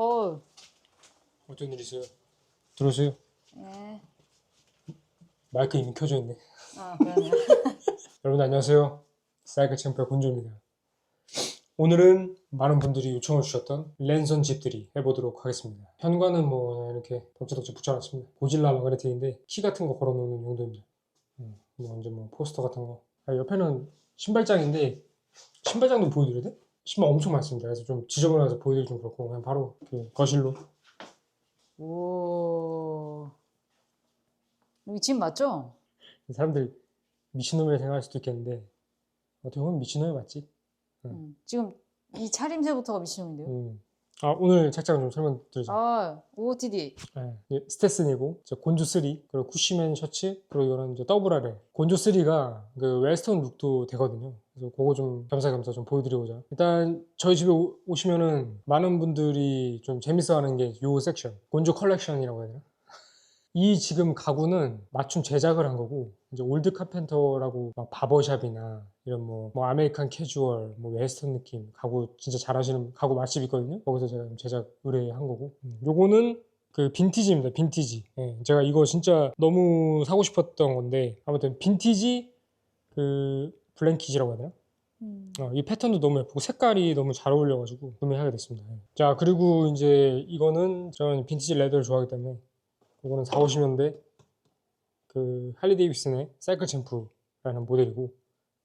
어, 어떤 일 있어요? 들어오세요. 예. 마이크 이미 켜져 있네. 아, 그러네요. 여러분 안녕하세요. 사이클 챔프의 곤조입니다. 오늘은 많은 분들이 요청을 주셨던 랜선 집들이 해보도록 하겠습니다. 현관은 뭐 이렇게 덕지덕지 붙여놨습니다. 고질라 마그네틱인데 키 같은 거 걸어놓는 용도입니다. 음, 뭐 언제 뭐 포스터 같은 거. 아, 옆에는 신발장인데 신발장도 보여드려야 돼? 신발 엄청 많습니다. 그래서 좀 지저분해서 보여드리기 좀 그렇고 그냥 바로 이렇게 거실로 오. 여기 집 맞죠? 사람들 미친놈이라 생각할 수도 있겠는데 어떻게 보면 미친놈이 맞지? 음. 음, 지금 이 차림새부터가 미친놈인데요. 음. 아 오늘 책장 좀 설명드리죠. 아, OOTD. 네, 스테슨이고 곤조 3 그리고 쿠시맨 셔츠 그리고 이거는 이제 더블 아래 곤조 3가 그 웨스턴 룩도 되거든요. 그래서 그거 좀 겸사겸사 좀 보여드리고자. 일단 저희 집에 오, 오시면은 많은 분들이 좀 재밌어하는 게 요 섹션 곤조 컬렉션이라고 해야 되나? 이 지금 가구는 맞춤 제작을 한 거고 이제 올드 카펜터라고 막 바버샵이나 이런 뭐, 뭐 아메리칸 캐주얼 뭐 웨스턴 느낌 가구 진짜 잘하시는 가구 맛집 있거든요? 거기서 제가 제작 의뢰한 거고. 음, 요거는 그 빈티지입니다 빈티지. 예, 제가 이거 진짜 너무 사고 싶었던 건데 아무튼 빈티지 그 블랭키지라고 해야 되나? 음. 어, 이 패턴도 너무 예쁘고 색깔이 너무 잘 어울려가지고 구매하게 됐습니다. 예. 자 그리고 이제 이거는 저는 빈티지 레더를 좋아하기 때문에 이거는 4, 50년대 그 할리 데이비슨의 사이클 챔프라는 모델이고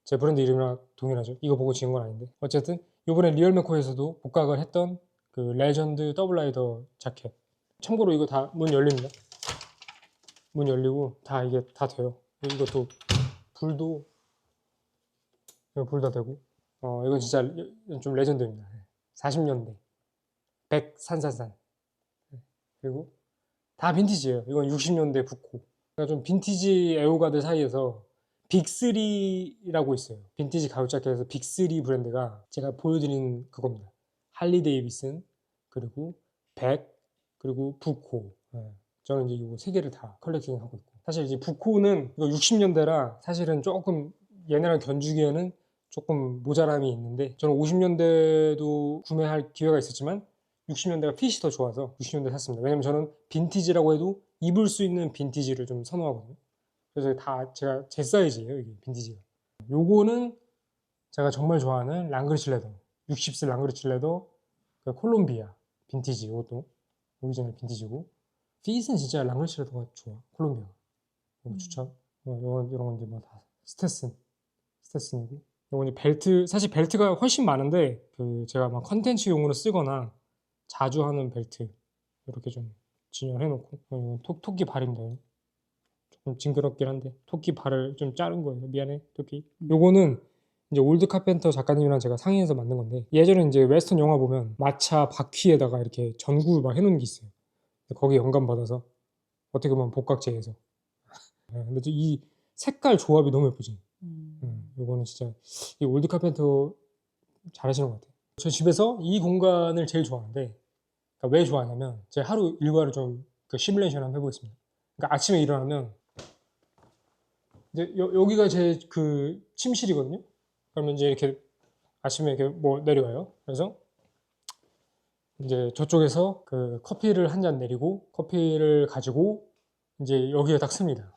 제 브랜드 이름이랑 동일하죠. 이거 보고 지은 건 아닌데 어쨌든 이번에 리얼메코에서도 복각을 했던 그 레전드 더블 라이더 자켓. 참고로 이거 다 문 열립니다. 문 열리고 다 이게 다 돼요. 이것도 불도 이거 불다 되고 어 이건 진짜 좀 레전드입니다. 40년대 백산산산 그리고 다 빈티지예요. 이건 60년대 부코. 그러니까 좀 빈티지 애호가들 사이에서 빅3라고 있어요. 빈티지 가죽 자켓에서 빅3 브랜드가 제가 보여드린 그겁니다. 할리 데이비슨 그리고 백 그리고 부코. 예. 저는 이제 이거 세 개를 다 컬렉팅 하고 있고 사실 이제 부코는 이거 60년대라 사실은 조금 얘네랑 견주기에는 조금 모자람이 있는데 저는 50년대도 구매할 기회가 있었지만 60년대가 핏이 더 좋아서 60년대 샀습니다. 왜냐면 저는 빈티지라고 해도 입을 수 있는 빈티지를 좀 선호하거든요. 그래서 다 제가 제 사이즈예요, 이게 빈티지가. 요거는 제가 정말 좋아하는 랑그리치 레더. 60스 랑그리치 레더 그 콜롬비아 빈티지 이것도 오리지널 빈티지고 핏은 진짜 랑그리치 레더가 좋아. 콜롬비아. 이거 음. 추천. 어, 이런 이런 건 이제 뭐 다 스테슨 스테슨이고. 이제 벨트 사실 벨트가 훨씬 많은데 그 제가 막 컨텐츠용으로 쓰거나 자주 하는 벨트 이렇게 좀 진열해 놓고 어, 이건 토, 토끼 이거. 조금 징그럽긴 한데 토끼 발을 좀 자른 거예요. 미안해 토끼. 음. 요거는 이제 올드 카펜터 작가님이랑 제가 상의해서 만든 건데 예전에 이제 웨스턴 영화 보면 마차 바퀴에다가 이렇게 전구를 막 해놓은 게 있어요. 거기 영감 받아서 어떻게 보면 복각제에서. 네, 근데 이 색깔 조합이 너무 예쁘지 요거는 진짜 이 올드 카펜터 잘하시는 것 같아요. 저 집에서 이 공간을 제일 좋아하는데 그러니까 왜 좋아하냐면 제 하루 일과를 좀 그 시뮬레이션 한번 해보겠습니다. 그러니까 아침에 일어나면 이제 여, 여기가 제 그 침실이거든요. 그러면 이제 이렇게 아침에 이렇게 뭐 내려와요. 그래서 이제 저쪽에서 그 커피를 한 잔 내리고 커피를 가지고 이제 여기에 딱 씁니다.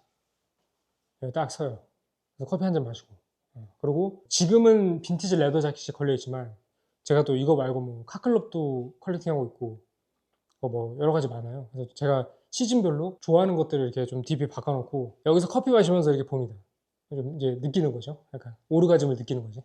여기 딱 서요. 커피 한 잔 마시고. 어, 그리고 지금은 빈티지 레더 자켓이 걸려있지만 제가 또 이거 말고 뭐 카클럽도 컬렉팅하고 있고 어, 뭐 여러 가지 많아요. 그래서 제가 시즌별로 좋아하는 것들을 이렇게 좀 DP 바꿔놓고 여기서 커피 마시면서 이렇게 봅니다. 좀 이제 느끼는 거죠. 약간 오르가즘을 느끼는 거죠.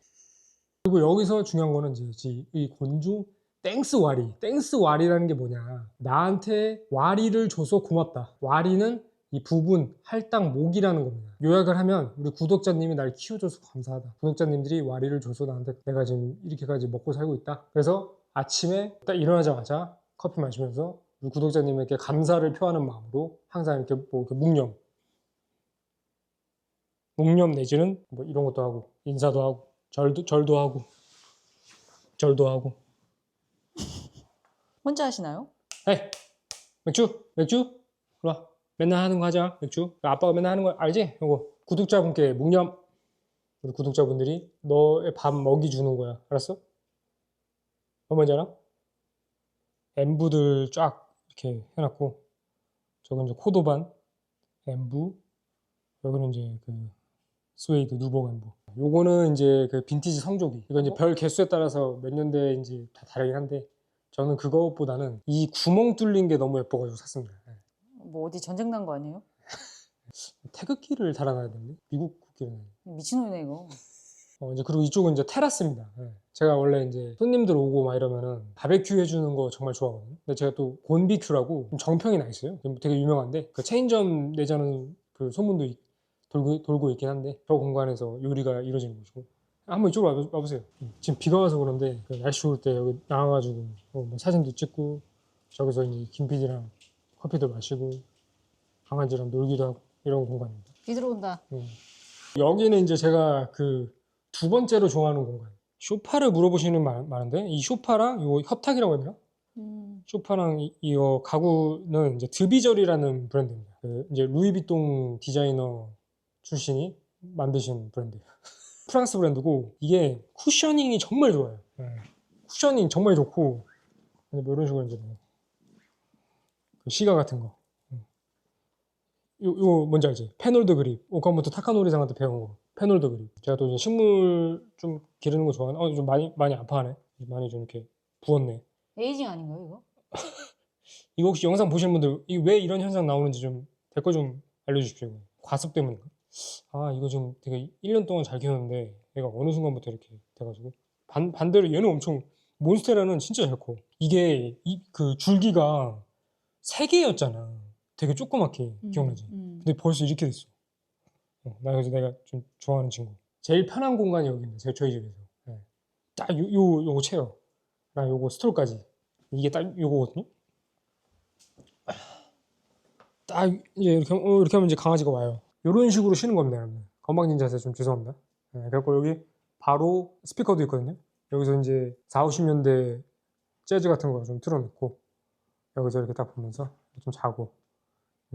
그리고 여기서 중요한 거는 이제 이 곤조 땡스 와리. 땡스 와리라는 게 뭐냐. 나한테 와리를 줘서 고맙다. 와리는 이 부분, 할당, 목이라는 겁니다. 요약을 하면 우리 구독자님이 날 키워줘서 감사하다. 구독자님들이 와리를 줘서 나한테 내가 지금 이렇게까지 먹고 살고 있다. 그래서 아침에 딱 일어나자마자 커피 마시면서 우리 구독자님에게 감사를 표하는 마음으로 항상 이렇게 뭐 이렇게 묵념, 묵념 내지는 뭐 이런 것도 하고 인사도 하고 절도 절도 하고 절도 하고. 혼자 하시나요? 에이 맥주 맥주 이리 와 맨날 하는 거 하자 맥주 아빠가 맨날 하는 거 알지? 이거 구독자분께 묵념 우리 구독자분들이 너의 밥 먹이 주는 거야 알았어? 뭐 뭔지 알아? 엠부들 쫙 이렇게 해놨고 저건 이제 코도반 엠부 여기는 이제 그 스웨이드 누복 엠부 요거는 이제 그 빈티지 성조기 이거 이제 어? 별 개수에 따라서 몇 년대인지 다 다르긴 한데 저는 그것보다는 이 구멍 뚫린 게 너무 예뻐가지고 샀습니다 예. 뭐 어디 전쟁 난 거 아니에요? 태극기를 달아놔야 되는데 미국 국기를 미친놈이네 이거. 어, 이제 그리고 이쪽은 이제 테라스입니다. 예. 제가 원래 이제 손님들 오고 막 이러면은 바베큐 해주는 거 정말 좋아하거든요. 근데 제가 또 곤비큐라고 좀 정평이 나 있어요. 좀 되게 유명한데 그 체인점 내자는 그 소문도 있- 돌고, 돌고 있긴 한데 저 공간에서 요리가 이루어지는 곳이고 한번 이쪽으로 와보- 와보세요. 음, 지금 비가 와서 그런데 그 날씨 좋을 때 여기 나와가지고 어, 뭐 사진도 찍고 저기서 이제 김PD랑 커피도 마시고 강아지랑 놀기도 하고 이런 공간입니다. 비 들어온다. 음. 여기는 이제 제가 그 두 번째로 좋아하는 공간. 쇼파를 물어보시는 말 많은데 이 쇼파랑 요 협탁이라고 해야 되나? 음. 쇼파랑 이, 이거 가구는 이제 드비절이라는 브랜드입니다. 그 이제 루이비통 디자이너 출신이 만드신 브랜드예요. 프랑스 브랜드고 이게 쿠셔닝이 정말 좋아요. 예. 쿠셔닝 정말 좋고 뭐 이런 식으로 이제 뭐그 시가 같은 거. 음. 요, 요 뭔지 알지? 페놀드 그립. 오카모토 타카노리상한테 배운 거. 페놀드 그립. 제가 또 이제 식물 좀 기르는 거 좋아하는. 어, 좀 많이 많이 아파하네. 많이 좀 이렇게 부었네. 에이징 아닌가요 이거? 이거 혹시 영상 보시는 분들 이 왜 이런 현상 나오는지 좀 댓글 좀 알려주십시오. 과습 때문인가? 아 이거 지금 되게 1년 동안 잘 키웠는데 얘가 어느 순간부터 이렇게 돼가지고 반, 반대로 얘는 엄청 몬스테라는 진짜 잘 커. 이게 이, 그 줄기가 세 개였잖아. 되게 조그맣게 음, 기억나지? 음. 근데 벌써 이렇게 됐어. 어, 나 그래서 내가 좀 좋아하는 친구. 제일 편한 공간이 여기입니다. 제 저희 집에서. 예. 딱 요, 요, 요거 체어. 랑 요거 스톨까지. 이게 딱 요거거든요. 딱 이제 이렇게, 하면- 어, 이렇게 하면 이제 강아지가 와요. 요런 식으로 쉬는 겁니다, 여러분. 건방진 자세 좀 죄송합니다. 예, 그래갖고 여기 바로 스피커도 있거든요. 여기서 이제 4, 50년대 재즈 같은 거 좀 틀어놓고 여기서 이렇게 딱 보면서 좀 자고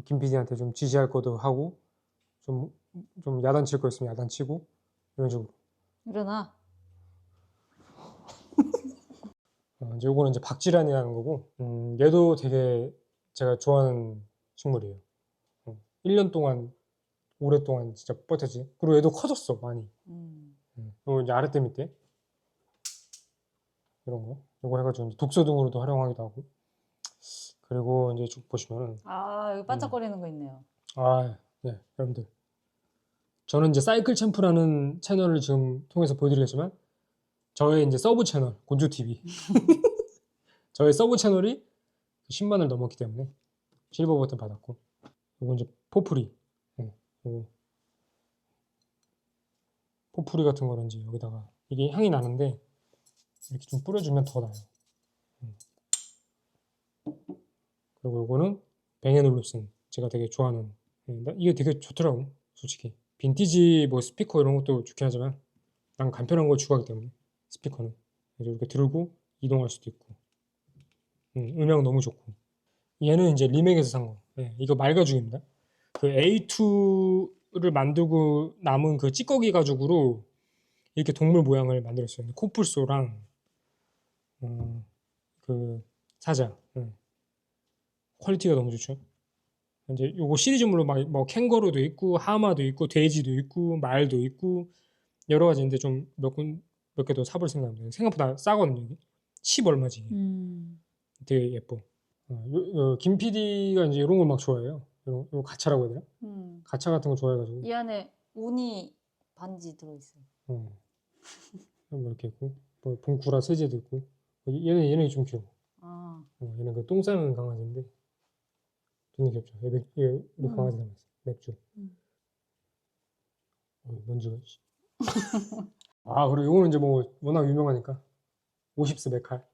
김 PD한테 좀 지시할 것도 하고 좀, 좀 야단칠 거 있으면 야단치고 이런 식으로. 일어나. 어, 이제 요거는 이제 박지란이라는 거고 음, 얘도 되게 제가 좋아하는 식물이에요. 어, 1년 동안 오랫동안 진짜 버텼지. 그리고 얘도 커졌어 많이. 음. 음, 요 이제 아랫대 밑에. 이런 거. 요거 해가지고 독서 등으로도 활용하기도 하고 그리고 이제 쭉 보시면은 아 여기 반짝거리는 거 있네요. 아, 네, 여러분들. 저는 이제 사이클 챔프라는 채널을 지금 통해서 보여드리겠지만, 저의 이제 서브 채널, 곤조 TV. 저의 서브 채널이 10만을 넘었기 때문에 실버 버튼 받았고, 요거 이제 포프리. 네, 요거. 포프리 같은 거는 이제 여기다가, 이게 향이 나는데, 이렇게 좀 뿌려주면 더 나요. 그리고 요거는 뱅앤올룹슨. 제가 되게 좋아하는 예, 나 이게 되게 좋더라고 솔직히 빈티지 뭐 스피커 이런 것도 좋긴 하지만 난 간편한 걸 추구하기 때문에 스피커는 이렇게 들고 이동할 수도 있고 음, 음향 너무 좋고 얘는 이제 리맥에서 산 거. 예, 이거 맑아죽입니다. 그 A2를 만들고 남은 그 찌꺼기 가죽으로 이렇게 동물 모양을 만들었어요. 코뿔소랑 어, 그 사자. 예. 퀄리티가 너무 좋죠. 이제 요거 시리즈물로 막 뭐 캥거루도 있고 하마도 있고 돼지도 있고 말도 있고 여러 가지인데 좀 몇 군 몇 개 더 사볼 생각입니다. 생각보다 싸거든요. 이게 10 얼마지. 음. 되게 예뻐. 어, 요, 요, 김 PD가 이제 이런 걸 막 좋아해요. 요, 요 가차라고 해야 되나? 음. 가차 같은 거 좋아해가지고. 이 안에 우니 반지 들어있어요. 어. 뭐 이렇게 있고, 뭐 봉구라 세제도 있고. 어, 얘는 얘는 좀 귀여워. 아. 어, 얘는 그 똥 싸는 강아지인데 얘, 맥, 얘 우리 음. 강아지 닮았어. 맥주. 음. 어. 씨. 아 그리고 이거는 이제 뭐 워낙 유명하니까 50스 메칼.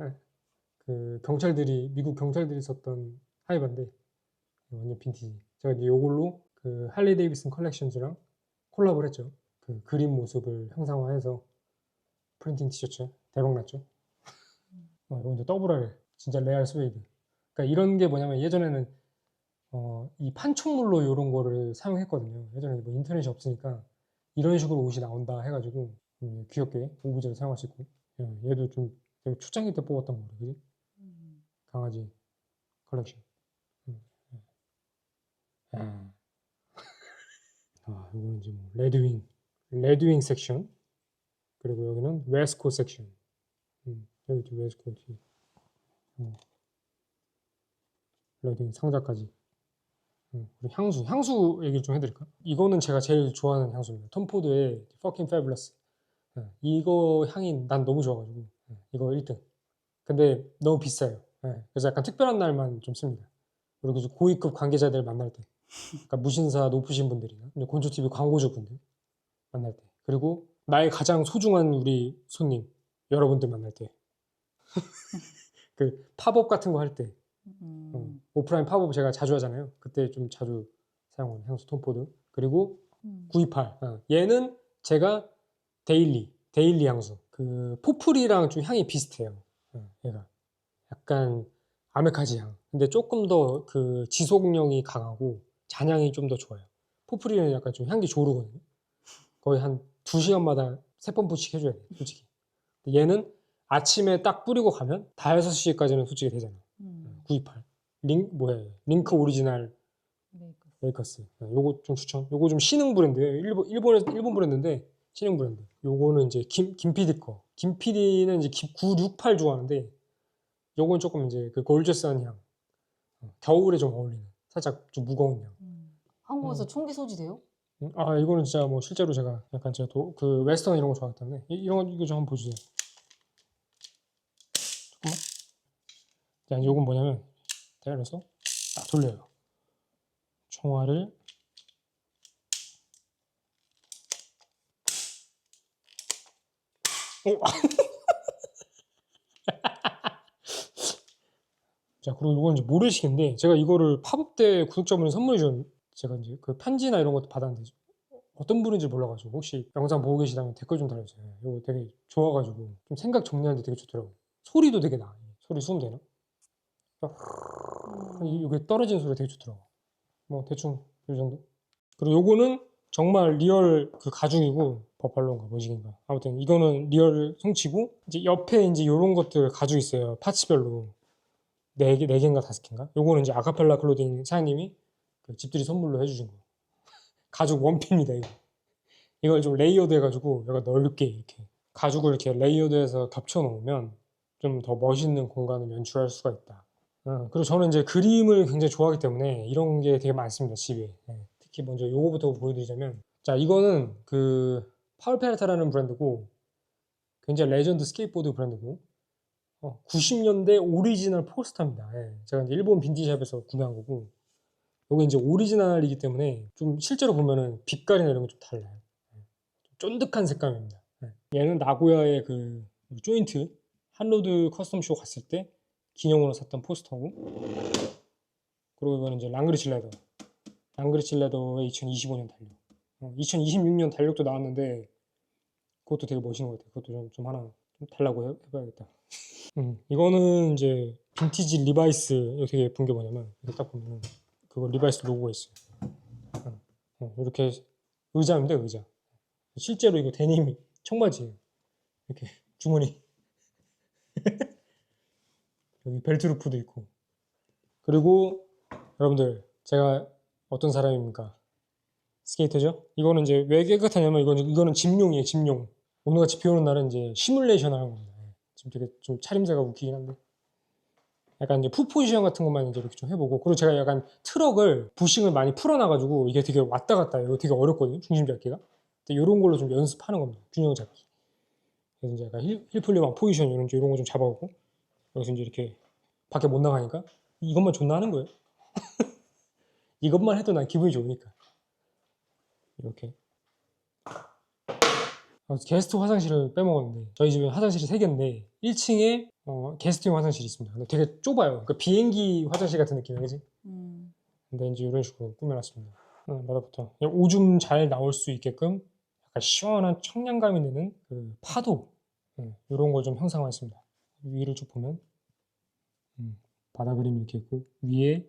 예. 그 경찰들이 미국 경찰들이 썼던 하이바인데 완전 빈티지. 제가 이제 이걸로 그 할리 데이비슨 컬렉션즈랑 콜라보를 했죠. 그 그림 모습을 형상화해서 프린팅 티셔츠 대박 났죠. 어, 이건 이제 더블 R 진짜 레알 스웨이드. 그러니까 이런 게 뭐냐면 예전에는 어, 이 판촉물로 이런 거를 사용했거든요. 예전에 뭐 인터넷이 없으니까 이런 식으로 옷이 나온다 해가지고 음, 귀엽게 오브제를 사용할 수 있고 예, 얘도 좀 되게 초창기 때 뽑았던 거래, 그지? 음. 강아지 컬렉션. 음, 음. 아, 아, 이거는 이제 뭐 레드윙, 레드윙 섹션. 그리고 여기는 웨스코 섹션. 음, 여기 또 웨스코 뒤. 어. 레드윙 상자까지. 음, 그리고 향수, 향수 얘기를 좀 해드릴까? 이거는 제가 제일 좋아하는 향수입니다. 톰 포드의 Fucking Fabulous. 예, 이거 향이 난 너무 좋아가지고 예, 이거 1등. 근데 너무 비싸요. 예, 그래서 약간 특별한 날만 좀 씁니다. 그리고 고위급 관계자들 만날 때, 그러니까 무신사 높으신 분들이나 이제 곤조 TV 광고주분들 만날 때, 그리고 나의 가장 소중한 우리 손님 여러분들 만날 때, 그 팝업 같은 거 할 때, 음. 어, 오프라인 팝업 제가 자주 하잖아요. 그때 좀 자주 사용하는 향수 톰포드. 그리고 음. 928. 어, 얘는 제가 데일리, 데일리 향수. 그 포프리랑 좀 향이 비슷해요. 어, 얘가 약간 아메카지 향. 근데 조금 더 그 지속력이 강하고 잔향이 좀 더 좋아요. 포프리는 약간 좀 향기 조르거든요. 거의 한두 시간마다 세번 분씩 해줘야 돼, 솔직히. 얘는 아침에 딱 뿌리고 가면 다 6시까지는 솔직히 되잖아. 음. 928. 링, 얘. 링크 오리지널 메이커. 메이커스. 네, 요거 좀 추천. 요거 좀 신흥 브랜드예요. 일본 일본에서 일본 브랜드인데 신흥 브랜드. 요거는 이제 김 김PD 거. 김PD는 이제 968 좋아하는데 요건 조금 이제 그 골저스한 향. 어, 겨울에 좀 어울리는 살짝 좀 무거운 향. 음. 한국에서 총기 소지돼요? 음, 아 이거는 진짜 뭐 실제로 제가 약간 제가 도, 그 웨스턴 이런 거 좋아하기 때문에 이, 이런 거 이거 좀 한번 보주세요. 자 요건 뭐냐면 때려서 딱 돌려요. 총알을 오! 자 그리고 이건 이제 모래시계인데 제가 이거를 팝업 때 구독자분이 선물해 준 제가 이제 그 편지나 이런 것도 받았는데 어떤 분인지 몰라가지고 혹시 영상 보고 계시다면 댓글 좀 달아주세요. 이거 되게 좋아가지고 좀 생각 정리하는데 되게 좋더라고요. 소리도 되게 나. 소리 수음 되나? 음. 이게 떨어지는 소리 되게 좋더라고. 뭐 대충 이 정도. 그리고 요거는 정말 리얼 그 가죽이고 버팔로인가 뭐지인가. 아무튼 이거는 리얼 송치고 이제 옆에 이제 요런 것들 가죽 있어요. 파츠별로 네 개, 네 개인가 다섯 개인가. 요거는 이제 아카펠라 클로딩 사장님이 그 집들이 선물로 해주신 거. 가죽 원피입니다 이거. 이걸 좀 레이어드 해가지고 약간 넓게 이렇게 가죽을 이렇게 레이어드해서 겹쳐 놓으면 좀 더 멋있는 공간을 연출할 수가 있다. 어, 그리고 저는 이제 그림을 굉장히 좋아하기 때문에 이런 게 되게 많습니다, 집에. 예, 특히 먼저 요거부터 보여드리자면. 자, 이거는 그 파울페레타라는 브랜드고 굉장히 레전드 스케이트보드 브랜드고 90년대 오리지널 폴스타입니다. 예, 제가 일본 빈티지샵에서 구매한 거고 요게 이제 오리지널이기 때문에 좀 실제로 보면은 빛깔이나 이런 게 좀 달라요. 예, 좀 쫀득한 색감입니다. 예. 얘는 나고야의 그 조인트 한로드 커스텀 쇼 갔을 때 기념으로 샀던 포스터고 그리고 이거는 이제 랑그리치 레더. 랑그리치 레더의 2025년 달력. 어, 2026년 달력도 나왔는데 그것도 되게 멋있는 것 같아요. 그것도 좀, 좀 하나 좀 달라고 해, 해봐야겠다. 음, 이거는 이제 빈티지 리바이스 되게 예쁜 게 뭐냐면 이렇게 딱 보면은 그거 리바이스 로고가 있어요. 어, 어, 이렇게 의자입니다 의자. 실제로 이거 데님이 청바지예요. 이렇게 주머니 여기 벨트 루프도 있고. 그리고 여러분들 제가 어떤 사람입니까? 스케이터죠? 이거는 이제 왜 깨끗하냐면 이거는, 이거는 짐용이에요 짐용. 오늘같이 비 오는 날은 이제 시뮬레이션을 하는 겁니다. 예. 지금 되게 좀 차림새가 웃기긴 한데. 약간 이제 푸 포지션 같은 것만 이제 이렇게 좀 해보고 그리고 제가 약간 트럭을 부싱을 많이 풀어놔가지고 이게 되게 왔다 갔다 해요. 되게 어렵거든요 중심 잡기가. 이런 걸로 좀 연습하는 겁니다 균형 잡기. 그래서 이제 약간 힐, 힐플리만 포지션 이런 이런 거 좀 잡아보고 여기서 이제 이렇게 밖에 못 나가니까 이것만 존나 하는 거예요. 이것만 해도 난 기분이 좋으니까. 이렇게. 아, 게스트 화장실을 빼먹었는데 저희 집에 화장실이 3개인데 1층에 어, 게스트용 화장실이 있습니다. 근데 되게 좁아요. 그러니까 비행기 화장실 같은 느낌이야, 그지? 음. 근데 이제 이런 식으로 꾸며놨습니다. 응, 바닥부터 그냥 오줌 잘 나올 수 있게끔 약간 시원한 청량감이 드는 그 파도 이런 걸 좀 형상화했습니다. 위를 쭉 보면 음, 바다 그림이 이렇게 있고 위에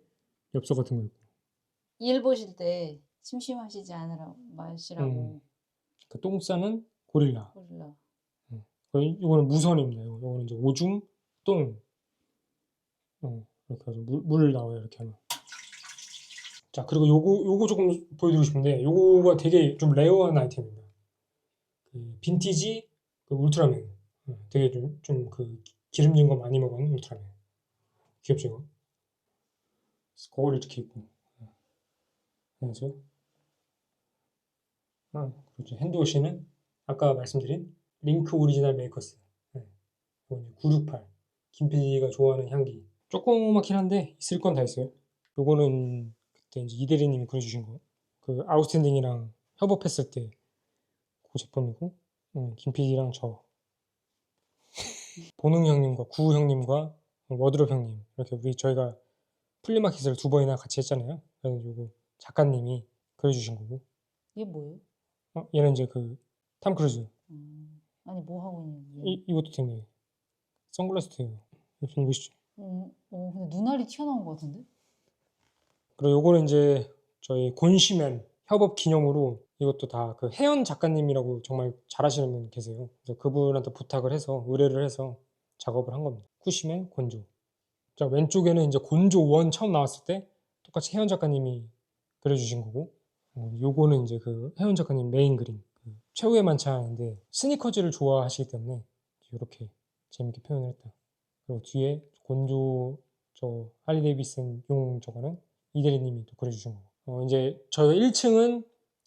엽서 같은 거 있고 일 보실 때 심심하시지 않으라 마시라고 음. 그똥 싸는 고릴라 고릴라. 거의 이거는 무선입니다. 이거. 이거는 이제 오줌, 똥 어, 이렇게 해서 물, 물 나와요 이렇게 하면. 자 그리고 요거 요거 조금 보여드리고 싶은데 요거가 되게 좀 레어한 아이템입니다. 그 빈티지 그 울트라맨 어, 되게 좀좀그 기름진 거 많이 먹은 울트라맨. 귀엽죠? 거울 이렇게 있고 어. 그래서 아, 그렇죠. 핸드워시는 아까 말씀드린 링크 오리지널 메이커스. 네. 이거 이제 968 김PD가 좋아하는 향기. 조그맣긴 한데 있을 건 다 있어요. 요거는 그때 이제 이대리님이 그려주신 거. 그 아웃스탠딩이랑 협업했을 때 그 제품이고 음, 김PD랑 저 보능 형님과 구우 형님과 워드롭 형님 이렇게 우리 저희가 플리마켓을 두 번이나 같이 했잖아요. 그래서 요거 작가님이 그려주신 거고. 이게 뭐예요? 어, 얘는 이제 그탐 크루즈. 음, 아니 뭐 하고 있는 이, 이것도 되네 선글라스 돼요. 좀 보시죠? 어, 어, 근데 눈알이 튀어나온 것 같은데? 그리고 요거는 이제 저희 곤시맨 협업 기념으로 이것도 다 그 혜연 작가님이라고 정말 잘하시는 분 계세요. 그래서 그분한테 부탁을 해서 의뢰를 해서 작업을 한 겁니다. 쿠시맨 곤조. 자 왼쪽에는 이제 곤조 원 처음 나왔을 때 똑같이 혜연 작가님이 그려주신 거고, 어, 요거는 이제 그 혜연 작가님 메인 그림 그 최후의 만찬인데 스니커즈를 좋아하시기 때문에 이렇게 재밌게 표현을 했다. 그리고 뒤에 곤조 저 할리 데이비슨 용 저거는 이대리님이 또 그려주신 거고. 어, 이제 저희 1층은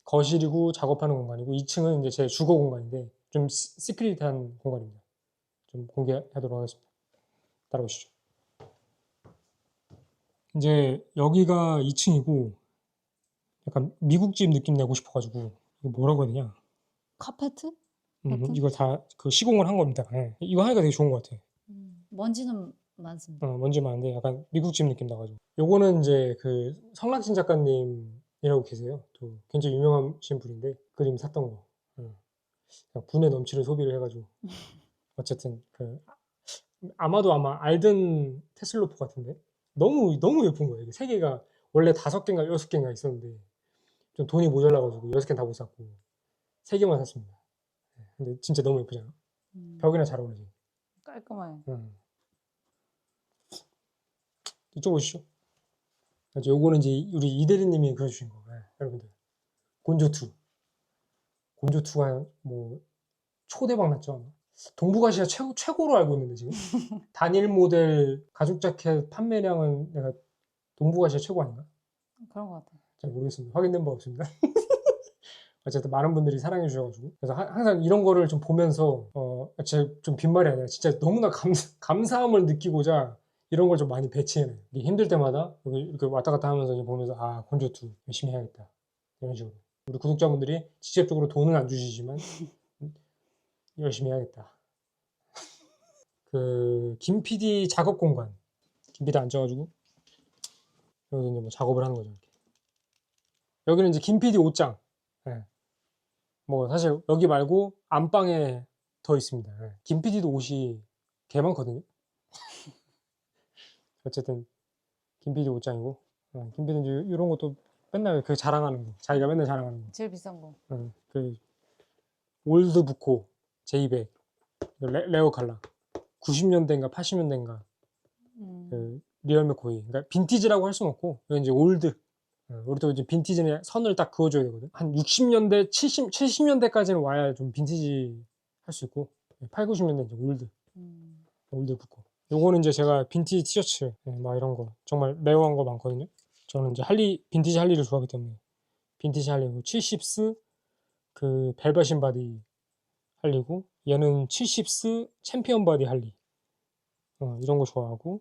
거실이고 작업하는 공간이고 2층은 이제 제 주거 공간인데 좀 시- 시크릿한 공간입니다. 좀 공개하도록 하겠습니다. 따라오시죠. 이제 여기가 2층이고 약간 미국집 느낌 내고 싶어가지고 이거 뭐라고 해야 되냐? 카페트? 음, 같은? 이걸 다 그 시공을 한 겁니다. 예. 이거 하니까 되게 좋은 것 같아. 음, 먼지는 많습니다. 어, 뭔지 많은데 약간 미국집 느낌 나가지고. 요거는 이제 그 성락진 작가님 이라고 계세요. 또 굉장히 유명하신 분인데 그림 샀던 거. 어. 그냥 분에 넘치는 소비를 해가지고. 어쨌든 그 아- 아마도 아마 알든 테슬로프 같은데 너무 너무 예쁜 거예요. 세 개가 원래 다섯 개인가 여섯 개인가 있었는데 좀 돈이 모자라가지고 여섯 개는 다못 샀고 세 개만 샀습니다. 네, 근데 진짜 너무 예쁘잖아. 음, 벽이랑 잘 어울리지. 깔끔해. 음. 이쪽 오시죠. 이제 요거는 이제 우리 이대리님이 그려주신 거. 예, 여러분들. 곤조2. 곤조2가 뭐 초대박 났죠. 동북아시아 최고, 최고로 알고 있는데 지금. 단일 모델 가죽 자켓 판매량은 내가 동북아시아 최고 아닌가? 그런 것 같아. 잘 모르겠습니다. 확인된 바 없습니다. 어쨌든 많은 분들이 사랑해 주셔가지고 그래서 하- 항상 이런 거를 좀 보면서 어, 제좀 빈말이 아니라 진짜 너무나 감, 감사함을 느끼고자 이런 걸 좀 많이 배치해놔요. 이게 힘들 때마다 여기 이렇게 왔다 갔다 하면서 보면서 아 건조투 열심히 해야겠다 이런 식으로 우리 구독자분들이 직접적으로 돈은 안 주시지만 열심히 해야겠다. 그김 PD 작업 공간 김 PD 앉아가지고 여기서 이제 뭐 작업을 하는 거죠. 이렇게. 여기는 이제 김 PD 옷장. 예. 뭐 사실 여기 말고 안방에 더 있습니다. 예. 김 PD도 옷이 개 많거든요. 어쨌든 김 PD 옷장이고 어, 김 PD는 이제 이런 것도 맨날 그 자랑하는 거. 자기가 맨날 자랑하는 거. 제일 비싼 거. 어, 그 올드 부코 제이백 레, 레오 칼라. 90년대인가 80년대인가. 음, 그 리얼 맥코이. 그러니까 빈티지라고 할 수는 없고 이건 이제 올드. 어, 우리도 이제 빈티지는 선을 딱 그어줘야 되거든. 한 60년대 70, 70년대까지는 와야 좀 빈티지 할 수 있고 8, 90년대 이제 올드. 음, 올드 붙고 요거는 이제 제가 빈티지 티셔츠 예, 막 이런 거 정말 레어한 거 많거든요. 저는 이제 할리 빈티지 할리를 좋아하기 때문에. 빈티지 할리고 70스 그 벨바신 바디 할리고 얘는 70스 챔피언 바디 할리. 어, 이런 거 좋아하고.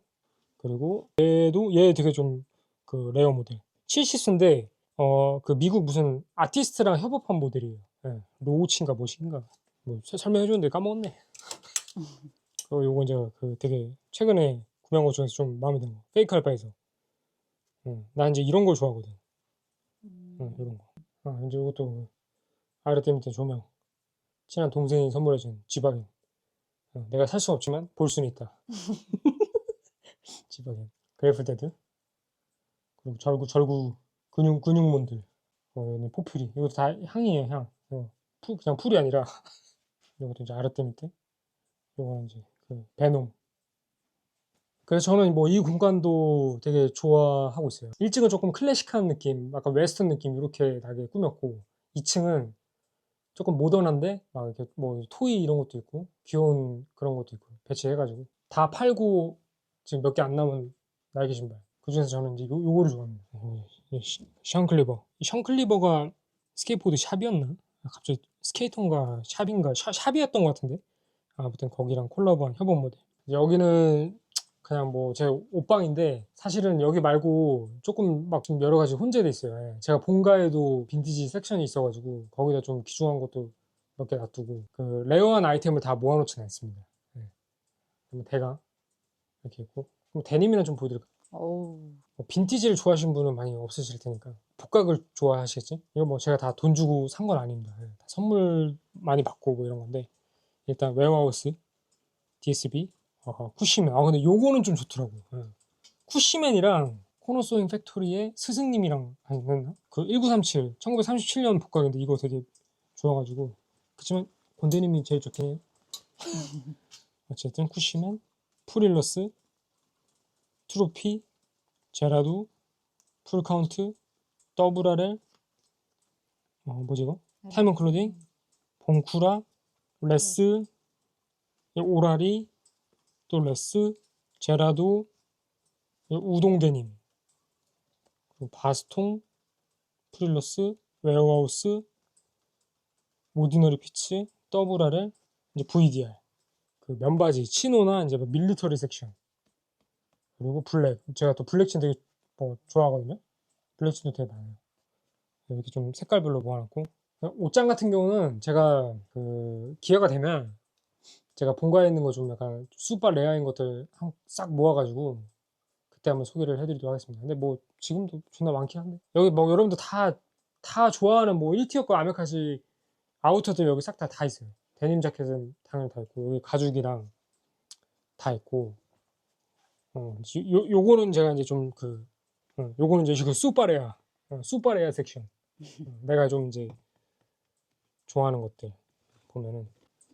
그리고 얘도 얘 되게 좀 그 레어 모델. 70스인데 어 그 미국 무슨 아티스트랑 협업한 모델이에요. 예, 로우치인가 뭐신가. 뭐 세- 설명해 줬는데 까먹었네 그 요거 이제 그 되게 최근에 구매한 것 중에서 좀 마음에 드는 거. 페이크 알바에서. 응, 나 이제 이런 걸 좋아하거든. 음. 응, 이런 거. 아, 이제 이것도 아르테 밑에 조명. 친한 동생이 선물해준 지바겐. 어, 내가 살 수는 없지만 볼 수는 있다. 지바겐. 그래플데드. 그리고 절구 절구 근육 근육몬들. 어, 포퓨리. 이것도 다 향이에요 향. 어, 풀, 그냥 풀이 아니라. 이것도 이제 아르테 밑에 요거는 이제 그 베놈 그래서 저는 뭐 이 공간도 되게 좋아하고 있어요. 1층은 조금 클래식한 느낌, 약간 웨스턴 느낌 이렇게 나게 꾸몄고 2층은 조금 모던한데 막 이렇게 뭐 토이 이런 것도 있고 귀여운 그런 것도 있고 배치해가지고 다 팔고 지금 몇 개 안 남은 날개 신발. 그 중에서 저는 이제 요, 요거를 좋아합니다. 션클리버. 이 션클리버가 스케이트보드 샵이었나? 아, 갑자기 스케이터인가 샵인가 샵, 샵이었던 것 같은데 아무튼 거기랑 콜라보한 협업 모델. 여기는 그냥 뭐 제 옷방인데 사실은 여기 말고 조금 막 좀 여러 가지 혼재돼 있어요. 예. 제가 본가에도 빈티지 섹션이 있어가지고 거기다 좀 귀중한 것도 몇 개 놔두고 그 레어한 아이템을 다 모아놓지는 않습니다. 예. 대강 이렇게 있고 그럼 데님이랑 좀 보여드릴까요? 어우. 뭐 빈티지를 좋아하시는 분은 많이 없으실 테니까 복각을 좋아하시겠지? 이거 뭐 제가 다 돈 주고 산 건 아닙니다. 예. 다 선물 많이 받고 뭐 이런 건데 일단 웨어하우스 DSB 어, 쿠시맨. 아 근데 요거는 좀 좋더라고 예. 쿠시맨이랑 코너소잉 팩토리의 스승님이랑 했나? 그1937 1937년 복각인데 이거 되게 좋아가지고. 그치만 권대님이 제일 좋긴 해요. 어쨌든 쿠시맨 프릴러스 트로피 제라두 풀카운트 더블 RL 어 뭐지 이거? 타이먼 클로딩 봉쿠라 레스 이 오라리 또 레스 제라도 이 우동데님. 그리고 바스통 프릴러스 웨어하우스 오디너리 피츠 더블 RL 이제 VDR 그 면바지 치노나 이제 뭐 밀리터리 섹션. 그리고 블랙. 제가 또 블랙진 되게 뭐 좋아하거든요. 블랙진도 되게 많아요. 이렇게 좀 색깔별로 모아놨고 옷장 같은 경우는 제가 그 기회가 되면 제가 본가에 있는 거 좀 약간 수pa 레아인 것들 한- 싹 모아가지고 그때 한번 소개를 해드리도록 하겠습니다. 근데 뭐 지금도 존나 많긴 한데 여기 뭐 여러분들 다 다 좋아하는 뭐 1티어 거 아메카시 아우터들 여기 싹 다다 있어요. 데님 자켓은 당연히 다 있고 여기 가죽이랑 다 있고 어, 지- 요 요거는 제가 이제 좀그 어, 요거는 이제 이거 수pa레아 어, 수pa레아 섹션 어, 내가 좀 이제 좋아하는 것들 보면은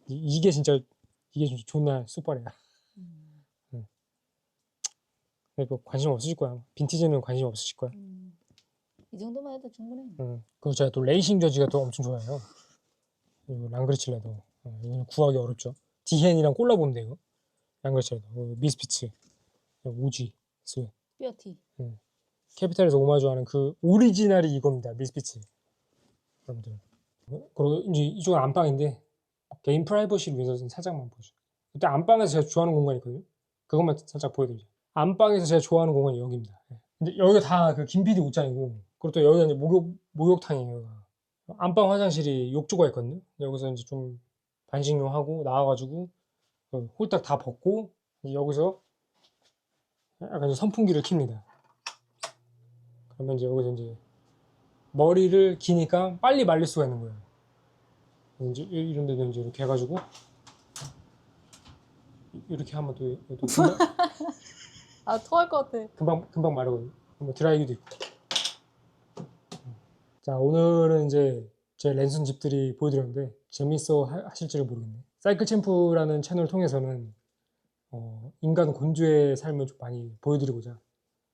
이, 이게 진짜 이게 진짜 존나 수빠레야. 음. 근데 뭐 관심 없으실 거야. 빈티지는 관심 없으실 거야. 음. 이 정도만 해도 충분해. 응. 그리고 제가 또 레이싱 저지가 또 엄청 좋아해요. 이거 랑그리치 레더. 어, 이거는 구하기 어렵죠. 디헨이랑 콜라보인데 이거. 랑그리치 레더. 어, 미스피츠. 오지. 스. 뼈티. 캐피탈에서 오마주하는 그 오리지널이 이겁니다. 미스피츠. 여러분들. 어, 그리고 이제 이쪽은 안방인데 개인 프라이버시를 위해서 좀 살짝만 보죠. 일단 안방에서 제가 좋아하는 공간이 있거든요. 그것만 살짝 보여드리죠. 안방에서 제가 좋아하는 공간이 여기입니다. 예. 근데 여기가 다 그 김PD 옷장이고 그리고 또 여기가 이제 목욕 목욕탕이에요. 안방 화장실이 욕조가 있거든요. 여기서 이제 좀 반신욕 하고 나와가지고 그 홀딱 다 벗고 여기서 약간 선풍기를 킵니다. 그러면 이제 여기서 이제 머리를 기니까 빨리 말릴 수가 있는 거예요. 이제 이- 이런 데도 이제 이렇게 해가지고 이렇게 하면 또, 또 금방, 아 토할 것 같아. 금방 금방 마르거든요. 뭐 드라이기도 있고. 자 오늘은 이제 제 랜선 집들이 보여드렸는데 재밌어 하- 하실지를 모르겠네. 사이클 챔프라는 채널을 통해서는 어, 인간 곤주의 삶을 좀 많이 보여드리고자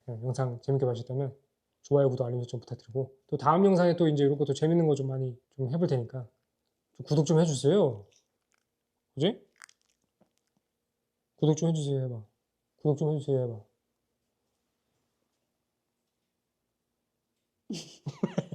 네, 영상 재밌게 봐주셨다면 좋아요, 구독, 알림 설정 부탁드리고 또 다음 영상에 또 이제 이런 것도 재밌는 거 좀 많이 좀 해볼 테니까 좀 구독 좀 해주세요. 그지? 구독 좀 해주세요 해봐. 구독 좀 해주세요 해봐.